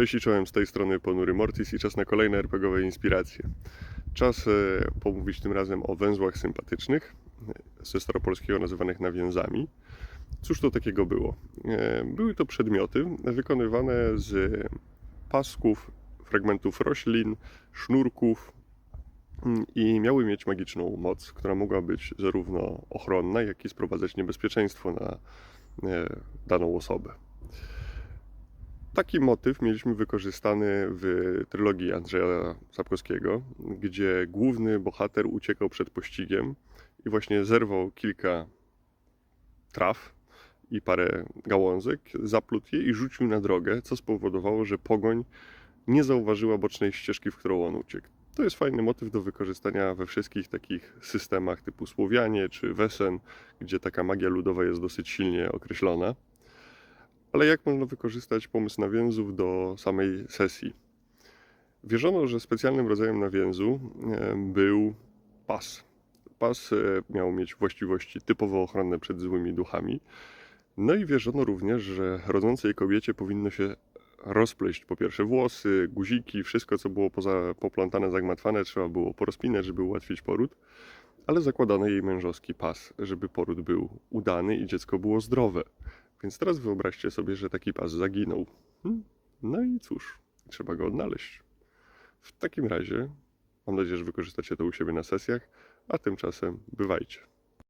Cześć i czołem z tej strony Ponury Mortis i czas na kolejne RPGowe inspiracje. Czas e, pomówić tym razem o węzłach sympatycznych, e, ze staropolskiego nazywanych nawiązami. Cóż to takiego było? E, Były to przedmioty wykonywane z pasków, fragmentów roślin, sznurków mm, i miały mieć magiczną moc, która mogła być zarówno ochronna, jak i sprowadzać niebezpieczeństwo na daną osobę. Taki motyw mieliśmy wykorzystany w trylogii Andrzeja Sapkowskiego, gdzie główny bohater uciekał przed pościgiem i właśnie zerwał kilka traw i parę gałązek, zaplótł je i rzucił na drogę, co spowodowało, że pogoń nie zauważyła bocznej ścieżki, w którą on uciekł. To jest fajny motyw do wykorzystania we wszystkich takich systemach typu Słowianie czy Wesen, gdzie taka magia ludowa jest dosyć silnie określona. Ale jak można wykorzystać pomysł nawiązów do samej sesji? Wierzono, że specjalnym rodzajem nawięzu e, był pas. Pas e, miał mieć właściwości typowo ochronne przed złymi duchami. No i wierzono również, że rodzącej kobiecie powinno się rozpleść po pierwsze włosy, guziki, wszystko co było poza, poplątane, zagmatwane trzeba było porozpinać, żeby ułatwić poród, ale zakładano jej mężowski pas, żeby poród był udany i dziecko było zdrowe. Więc teraz wyobraźcie sobie, że taki pas zaginął. Hmm, No i cóż, trzeba go odnaleźć. W takim razie mam nadzieję, że wykorzystacie to u siebie na sesjach, a tymczasem bywajcie.